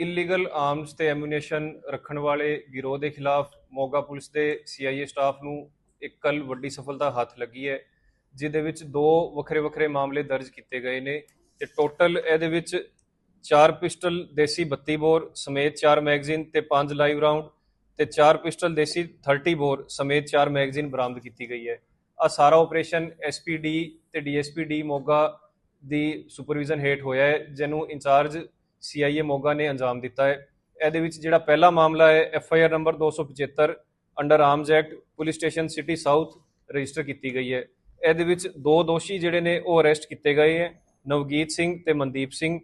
Illegal arms ਤੇ ਐਮੂਨੇਸ਼ਨ ਰੱਖਣ ਵਾਲੇ ਗਿਰੋਹ ਦੇ ਖਿਲਾਫ ਮੋਗਾ ਪੁਲਿਸ ਦੇ ਸੀਆਈਏ ਸਟਾਫ ਨੂੰ ਇੱਕ ਕੱਲ ਵੱਡੀ ਸਫਲਤਾ ਹੱਥ ਲੱਗੀ ਹੈ, ਜਿਹਦੇ ਵਿੱਚ ਦੋ ਵੱਖਰੇ ਵੱਖਰੇ ਮਾਮਲੇ ਦਰਜ ਕੀਤੇ ਗਏ ਨੇ ਤੇ ਟੋਟਲ ਇਹਦੇ ਵਿੱਚ ਚਾਰ ਪਿਸਟਲ ਦੇਸੀ 32 ਬੋਰ ਸਮੇਤ ਚਾਰ ਮੈਗਜ਼ੀਨ ਤੇ ਪੰਜ ਲਾਈਵ ਰਾਉਂਡ ਤੇ ਚਾਰ ਪਿਸਟਲ ਦੇਸੀ 30 ਬੋਰ ਸਮੇਤ ਚਾਰ ਮੈਗਜ਼ੀਨ ਬਰਾਮਦ ਕੀਤੀ ਗਈ ਹੈ। ਆ ਸਾਰਾ ਆਪਰੇਸ਼ਨ ਐਸਪੀਡੀ ਤੇ ਡੀਐਸਪੀਡੀ ਮੋਗਾ ਦੀ ਸੁਪਰਵਿਜ਼ਨ ਹੇਠ ਹੋਇਆ ਹੈ, ਜਿਹਨੂੰ ਇੰਚਾਰਜ ਸੀਆਈਏ ਮੋਗਾ ਨੇ ਅੰਜਾਮ ਦਿੱਤਾ ਹੈ। ਇਹਦੇ ਵਿੱਚ ਜਿਹੜਾ ਪਹਿਲਾ ਮਾਮਲਾ ਹੈ F I R number 275 under Arms Act police station city south register ਕੀਤੀ ਗਈ ਹੈ। ਇਹਦੇ ਵਿੱਚ ਦੋ ਦੋਸ਼ੀ ਜਿਹੜੇ ਨੇ, ਉਹ ਅਰੈਸਟ ਕੀਤੇ ਗਏ ਹੈ, ਨਵਗੀਤ ਸਿੰਘ ਤੇ ਮਨਦੀਪ ਸਿੰਘ।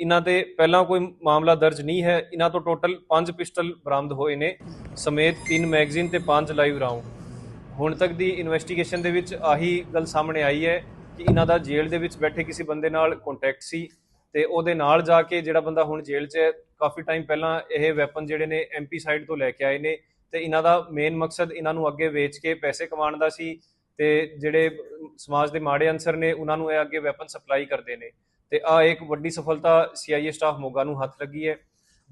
ਇਹਨਾਂ ਤੇ ਪਹਿਲਾਂ ਕੋਈ ਮਾਮਲਾ ਦਰਜ ਨਹੀਂ ਹੈ। ਇਹਨਾਂ ਤੋਂ ਟੋਟਲ 5 ਪਿਸਟਲ ਬਰਾਮਦ ਹੋਏ ਨੇ, ਸਮੇਤ 3 ਮੈਗਜ਼ੀਨ ਤੇ 5 ਲਾਈਵ ਰਾਉਂਡ ਹੁਣ ਤੱਕ ਦੀ ਇਨਵੈਸਟੀਗੇਸ਼ਨ ਦੇ ਵਿੱਚ ਆਹੀ ਗੱਲ ਸਾਹਮਣੇ ਆਈ ਹੈ ਕਿ ਇਹਨਾਂ ਦਾ ਜੇਲ੍ਹ ਦੇ ਵਿੱਚ ਬੈਠੇ ਕਿਸੇ ਬੰਦੇ ਨਾਲ ਕੰਟੈਕਟ ਸੀ। ਤੇ ਉਹਦੇ ਨਾਲ ਜਾ ਕੇ ਜਿਹੜਾ ਬੰਦਾ ਹੁਣ ਜੇਲ੍ਹ 'ਚ ਹੈ, ਕਾਫੀ ਟਾਈਮ ਪਹਿਲਾਂ ਇਹ ਵੈਪਨ ਜਿਹੜੇ ਨੇ ਐਮਪੀ ਸਾਈਡ ਤੋਂ ਲੈ ਕੇ ਆਏ ਨੇ ਤੇ ਇਹਨਾਂ ਦਾ ਮੇਨ ਮਕਸਦ ਇਹਨਾਂ ਨੂੰ ਅੱਗੇ ਵੇਚ ਕੇ ਪੈਸੇ ਕਮਾਉਣ ਦਾ ਸੀ ਤੇ ਜਿਹੜੇ ਸਮਾਜ ਦੇ ਮਾੜੇ ਅਨਸਰ ਨੇ ਉਹਨਾਂ ਨੂੰ ਇਹ ਅੱਗੇ ਵੈਪਨ ਸਪਲਾਈ ਕਰਦੇ ਨੇ ਤੇ ਆ ਇੱਕ ਵੱਡੀ ਸਫਲਤਾ ਸੀਆਈਏ ਸਟਾਫ ਮੋਗਾ ਨੂੰ ਹੱਥ ਲੱਗੀ ਹੈ।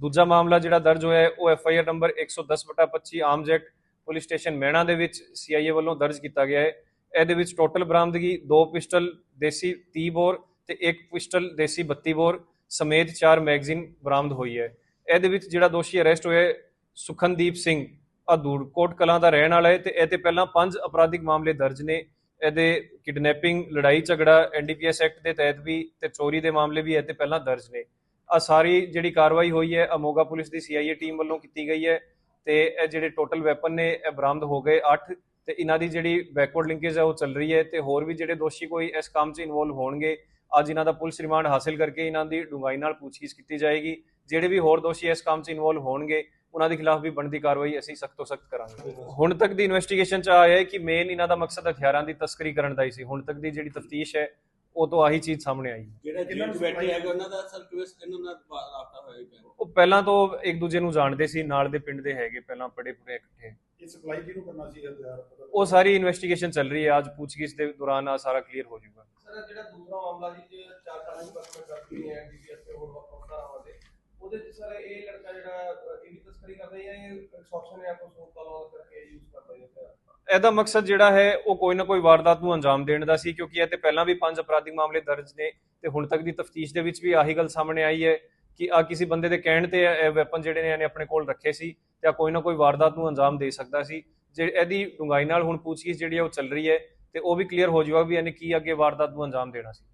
ਦੂਜਾ ਮਾਮਲਾ ਜਿਹੜਾ ਦਰਜ ਹੋਇਆ ਹੈ, ਉਹ FIR number 110/25 Arms Act police station Mehna ਦੇ ਵਿੱਚ ਸੀਆਈਏ ਵੱਲੋਂ ਦਰਜ ਕੀਤਾ ਗਿਆ ਹੈ। ਇਹਦੇ ਵਿੱਚ ਟੋਟਲ ਬਰਾਮਦਗੀ ਦੋ ਪਿਸਟਲ, ਦੇਸੀ 30 ਬੋਰ ਤੇ ਇੱਕ ਪਿਸਟਲ ਦੇਸੀ 32 ਬੋਰ ਸਮੇਤ ਚਾਰ ਮੈਗਜ਼ੀਨ ਬਰਾਮਦ ਹੋਈ ਹੈ। ਇਹਦੇ ਵਿੱਚ ਜਿਹੜਾ ਦੋਸ਼ੀ ਅਰੈਸਟ ਹੋਇਆ ਸੁਖਨਦੀਪ ਸਿੰਘ ਅਦੂੜਕੋਟ ਕਲਾਂ ਦਾ ਰਹਿਣ ਵਾਲਾ ਹੈ ਤੇ ਇਹ ਤੇ ਪਹਿਲਾਂ ਪੰਜ ਅਪਰਾਧਿਕ ਮਾਮਲੇ ਦਰਜ ਨੇ। ਇਹਦੇ ਕਿਡਨੈਪਿੰਗ, ਲੜਾਈ ਝਗੜਾ ਐਨਡੀਪੀਐਸ ਐਕਟ ਦੇ ਤਹਿਤ ਵੀ ਤੇ ਚੋਰੀ ਦੇ ਮਾਮਲੇ ਵੀ ਇਹ ਤੇ ਪਹਿਲਾਂ ਦਰਜ ਨੇ। ਆ ਸਾਰੀ ਜਿਹੜੀ ਕਾਰਵਾਈ ਹੋਈ ਹੈ ਅਮੋਗਾ ਪੁਲਿਸ ਦੀ ਸੀਆਈਏ ਟੀਮ ਵੱਲੋਂ ਕੀਤੀ ਗਈ ਹੈ ਤੇ ਇਹ ਜਿਹੜੇ ਟੋਟਲ ਵੈਪਨ ਨੇ, ਇਹ ਬਰਾਮਦ ਹੋ ਗਏ 8 ਤੇ ਇਹਨਾਂ ਦੀ ਜਿਹੜੀ ਬੈਕਵਰਡ ਲਿੰਕੇਜ ਹੈ ਉਹ ਚੱਲ ਰਹੀ ਹੈ ਤੇ ਹੋਰ ਵੀ ਜਿਹੜੇ ਦੋਸ਼ੀ ਕੋਈ ਇਸ ਕੰਮ 'ਚ ਇਨਵੋਲਵ ਹੋਣਗੇ ਅੱਜ ਇਹਨਾਂ ਦਾ ਪੁਲਿਸ ਰਿਮਾਂਡ ਹਾਸਲ ਕਰਕੇ ਇਹਨਾਂ ਦੀ ਡੂੰਘਾਈ ਨਾਲ ਪੁੱਛਗਿੱਛ ਕੀਤੀ ਜਾਏਗੀ। ਜਿਹੜੇ ਵੀ ਹੋਰ ਦੋਸ਼ੀ ਇਸ ਕੰਮ 'ਚ ਇਨਵੋਲਵ ਹੋਣਗੇ, ਉਹਨਾਂ ਦੇ ਖਿਲਾਫ ਵੀ ਬਣਦੀ ਕਾਰਵਾਈ ਅਸੀਂ ਸਖਤ ਤੋਂ ਸਖਤ ਕਰਾਂਗੇ। ਹੁਣ ਤੱਕ ਦੀ ਇਨਵੈਸਟੀਗੇਸ਼ਨ 'ਚ ਆਇਆ ਹੈ ਕਿ ਮੇਨ ਇਹਨਾਂ ਦਾ ਮਕਸਦ ਹਥਿਆਰਾਂ ਦੀ ਤਸਕਰੀ ਕਰਨ ਦਾ ਹੀ ਸੀ। ਹੁਣ ਤੱਕ ਦੀ ਜਿਹੜੀ ਤਫਤੀਸ਼ ਹੈ ਉਹ ਤੋਂ ਆਹੀ ਚੀਜ਼ ਸਾਹਮਣੇ ਆਈ। ਜਿਹੜਾ ਜੇਲ੍ਹ ਨੂੰ ਬੈਠੇ ਹੈਗੇ ਉਹਨਾਂ ਦਾ ਸਰ ਕਿਵੇਂ ਇਹਨਾਂ ਨਾਲ ਰਾਬਤਾ ਹੋਏਗਾ ਉਹ ਪਹਿਲਾਂ ਤੋਂ ਇੱਕ ਦੂਜੇ ਨੂੰ ਜਾਣਦੇ ਸੀ ਨਾਲ ਦੇ ਪਿੰਡ ਦੇ ਹੈਗੇ ਪਹਿਲਾਂ ਪੜੇ ਪੂਰੇ ਇਕੱਠੇ। ਇਹ ਸਪਲਾਈ ਕਿਹਨੂੰ ਕਰਨਾ ਸੀ ਪਤਾ ਉਹ ਸਾਰੀ ਇਨਵੈਸਟੀਗੇਸ਼ਨ ਚੱਲ ਰਹੀ ਹੈ ਅੱਜ ਪੁੱਛਗਿੱਛ ਦੇ ਦੌਰਾਨ ਆ ਸਾਰਾ ਕਲੀਅਰ ਹੋ ਜਾਊਗਾ। ਸਰ ਜਿਹੜਾ ਦੂਸਰਾ ਮਾਮਲਾ ਜੀ ਜੇ ਚਾਰ ਸਾਲਾਂ ਦੀ ਪਰਸਨ ਕਰਦੀ ਹੈ ਐਨਡੀਪੀਐਸ ਤੇ ਹੋਰ ਵੱਖ ਧਾਰਾਵਾਂ ਤੇ ਉਹਦੇ ਚ ਸਰ ਇਹ ਲੜਕਾ ਜਿਹੜਾ ਇਹਦੀ ਤਸਕਰੀ ਕਰਦਾ ਹੈ ਜਾਂ ਇਹ ਐਕਸਟ੍ਰੈਕਸ਼ਨ ਜਾਂ ਕੁਝ ਹੋਰ ਕਾਲਾਂ ਕਰਕੇ ਯੂਜ਼ ਕਰਦਾ ਹੈ ਹਥਿਆਰ? ਇਹਦਾ ਮਕਸਦ ਜਿਹੜਾ ਹੈ ਉਹ ਕੋਈ ਨਾ ਕੋਈ ਵਾਰਦਾਤ ਨੂੰ ਅੰਜਾਮ ਦੇਣ ਦਾ ਸੀ ਕਿਉਂਕਿ ਇਹ ਤੇ ਪਹਿਲਾਂ ਵੀ ਪੰਜ ਅਪਰਾਧਿਕ ਮਾਮਲੇ ਦਰਜ ਨੇ ਤੇ ਹੁਣ ਤੱਕ ਦੀ ਤਫਤੀਸ਼ ਦੇ ਵਿੱਚ ਵੀ ਆਹੀ ਗੱਲ ਸਾਹਮਣੇ ਆਈ ਹੈ ਕਿ ਆ ਕਿਸੇ ਬੰਦੇ ਦੇ ਕਹਿਣ ਤੇ ਇਹ ਵੈਪਨ ਜਿਹੜੇ ਨੇ ਇਹਨੇ ਆਪਣੇ ਕੋਲ ਰੱਖੇ ਸੀ ਤੇ ਆ ਕੋਈ ਨਾ ਕੋਈ ਵਾਰਦਾਤ ਨੂੰ ਅੰਜਾਮ ਦੇ ਸਕਦਾ ਸੀ। ਜੇ ਇਹਦੀ ਡੂੰਘਾਈ ਨਾਲ ਹੁਣ ਪੁੱਛਗਿੱਛ ਜਿਹੜੀ ਹੈ ਉਹ ਚੱਲ ਰਹੀ ਹੈ ਤੇ ਉਹ ਵੀ ਕਲੀਅਰ ਹੋ ਜਾਊਗਾ ਵੀ ਇਹਨੇ ਕੀ ਅੱਗੇ ਵਾਰਦਾਤ ਨੂੰ ਅੰਜਾਮ ਦੇਣਾ ਸੀ।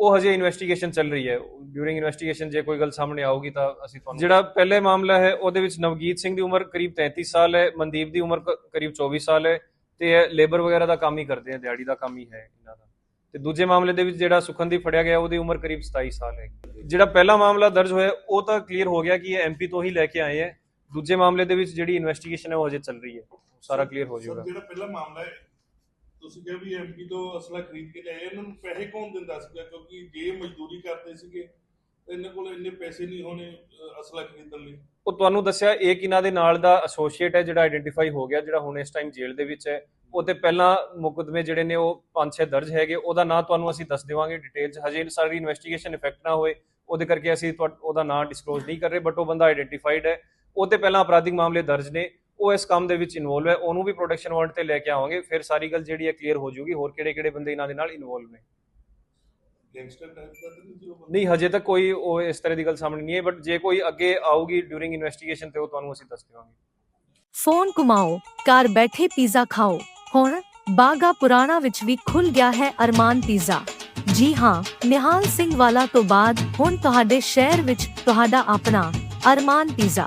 ਉਹ ਹਜੇ ਇਨਵੈਸਟੀਗੇਸ਼ਨ ਚੱਲ ਰਹੀ ਹੈ। ਡਿਊਰਿੰਗ ਇਨਵੈਸਟੀਗੇਸ਼ਨ ਜੇ ਕੋਈ ਗੱਲ ਸਾਹਮਣੇ ਆਊਗੀ ਤਾਂ ਅਸੀਂ ਤੁਹਾਨੂੰ ਜਿਹੜਾ ਪਹਿਲੇ ਮਾਮਲਾ ਹੈ ਉਹਦੇ ਵਿੱਚ ਨਵਗੀਤ ਸਿੰਘ ਦੀ ਉਮਰ ਕਰੀਬ 33 ਸਾਲ ਹੈ ਮਨਦੀਪ ਦੀ ਉਮਰ ਕਰੀਬ 24 ਸਾਲ ਹੈ ਤੇ ਇਹ ਲੇਬਰ ਵਗੈਰਾ ਦਾ ਕੰਮ ਹੀ ਕਰਦੇ ਆ ਦਿਹਾੜੀ ਦਾ ਕੰਮ ਹੀ ਹੈ ਇਹਨਾਂ ਦਾ। ਤੇ ਦੂਜੇ ਮਾਮਲੇ ਦੇ ਵਿੱਚ ਜਿਹੜਾ ਸੁਖਨਦੀਪ ਫੜਿਆ ਗਿਆ ਉਹਦੀ ਉਮਰ ਕਰੀਬ 27 ਸਾਲ ਹੈ। ਜਿਹੜਾ ਪਹਿਲਾ ਮਾਮਲਾ ਦਰਜ ਹੋਇਆ ਉਹ ਤਾਂ ਕਲੀਅਰ ਹੋ ਗਿਆ ਕਿ ਇਹ ਐਮਪੀ ਤੋਂ ਹੀ ਲੈ ਕੇ ਆਏ ਹੈ। ਦੂਜੇ ਮਾਮਲੇ ਦੇ ਵਿੱਚ ਜਿਹੜੀ ਇਨਵੈਸਟੀਗੇਸ਼ਨ ਹੈ ਉਹ ਹਜੇ ਚੱਲ ਰਹੀ ਹੈ। ਸਾਰਾ ਕਲੀਅਰ ਹੋ ਜਾਊਗਾ। ਜਿਹੜਾ ਪਹਿਲਾ ਮਾਮਲਾ ਹੈ ਤੁਸੀਂ ਕਿਹਾ ਵੀ ਐਮਪੀ ਤੋਂ ਅਸਲਾ ਖਰੀਦ ਕੇ ਲਿਆਏ ਇਹਨਾਂ ਨੂੰ ਪੈਸੇ ਕੌਣ ਦਿੰਦਾ ਸੀਗਾ? ਕਿਉਂਕਿ ਜੇ ਮਜ਼ਦੂਰੀ ਕਰਦੇ ਸੀਗੇ ਇਹਨਾਂ ਕੋਲ ਇੰਨੇ ਪੈਸੇ ਨਹੀਂ ਹੋਣੇ ਅਸਲਾ ਖਰੀਦਣ ਲਈ। ਉਹ ਤੁਹਾਨੂੰ ਦੱਸਿਆ, ਇੱਕ ਇਹਨਾਂ ਦੇ ਨਾਲ ਦਾ ਐਸੋਸੀਏਟ ਹੈ, ਜਿਹੜਾ ਆਇਡੈਂਟੀਫਾਈ ਹੋ ਗਿਆ, ਜਿਹੜਾ ਹੁਣ ਇਸ ਟਾਈਮ ਜੇਲ੍ਹ ਦੇ ਵਿੱਚ ਹੈ। ਉਹਦੇ ਪਹਿਲਾਂ ਮੁਕਦਮੇ ਜਿਹੜੇ ਨੇ, ਉਹ 5-6 ਦਰਜ ਹੈਗੇ, ਉਹਦਾ ਨਾਂ ਤੁਹਾਨੂੰ ਅਸੀਂ ਦੱਸ ਦੇਵਾਂਗੇ ਡਿਟੇਲ 'ਚ ਹਜੇ ਸਾਰੀ ਇਨਵੈਸਟੀਗੇਸ਼ਨ ਇਫੈਕਟ ਨਾ ਹੋਏ, ਉਹਦੇ ਕਰਕੇ ਅਸੀਂ ਉਹਦਾ ਨਾਂ ਡਿਸਕਲੋਜ਼ ਨਹੀਂ ਕਰ ਰਹੇ ਬਟ ਉਹ ਬੰਦਾ ਆਇਡੈਂਟੀਫਾਈਡ ਹੈ। ਉਹ ਪਹਿਲਾਂ ਅਪਰਾਧਿਕ ਮਾਮਲੇ ਦਰਜ ਨੇ। ਉਹ ਇਸ ਕੰਮ ਦੇ ਵਿੱਚ ਇਨਵੋਲਵ ਹੈ ਉਹਨੂੰ ਵੀ ਪ੍ਰੋਟੈਕਸ਼ਨ ਵਾਰੰਟ ਤੇ ਲੈ ਕੇ ਆਵਾਂਗੇ ਫਿਰ ਸਾਰੀ ਗੱਲ ਜਿਹੜੀ ਹੈ ਕਲੀਅਰ ਹੋ ਜਾਊਗੀ ਹੋਰ ਕਿਹੜੇ ਕਿਹੜੇ ਬੰਦੇ ਇਹਨਾਂ ਦੇ ਨਾਲ ਇਨਵੋਲਵ ਨੇ। ਗੈਂਗਸਟਰ ਟਾਈਪ ਦਾ ਤਾਂ ਨਹੀਂ ਹਜੇ ਤੱਕ ਕੋਈ ਉਹ ਇਸ ਤਰ੍ਹਾਂ ਦੀ ਗੱਲ ਸਾਹਮਣੇ ਨਹੀਂ ਹੈ ਬਟ ਜੇ ਕੋਈ ਅੱਗੇ ਆਊਗੀ ਡਿਊਰਿੰਗ ਇਨਵੈਸਟੀਗੇਸ਼ਨ ਤੇ ਉਹ ਤੁਹਾਨੂੰ ਅਸੀਂ ਦੱਸ ਦੇਵਾਂਗੇ। ਫੋਨ ਘੁਮਾਓ ਘਰ ਬੈਠੇ ਪੀਜ਼ਾ ਖਾਓ। ਹੁਣ ਬਾਗਾ ਪੁਰਾਣਾ ਵਿੱਚ ਵੀ ਖੁੱਲ ਗਿਆ ਹੈ ਅਰਮਾਨ ਪੀਜ਼ਾ ਜੀ ਹਾਂ ਨਿਹਾਲ ਸਿੰਘ ਵਾਲਾ ਤੋਂ ਬਾਅਦ ਹੁਣ ਤੁਹਾਡੇ ਸ਼ਹਿਰ ਵਿੱਚ ਤੁਹਾਡਾ ਆਪਣਾ ਅਰਮਾਨ ਪੀਜ਼ਾ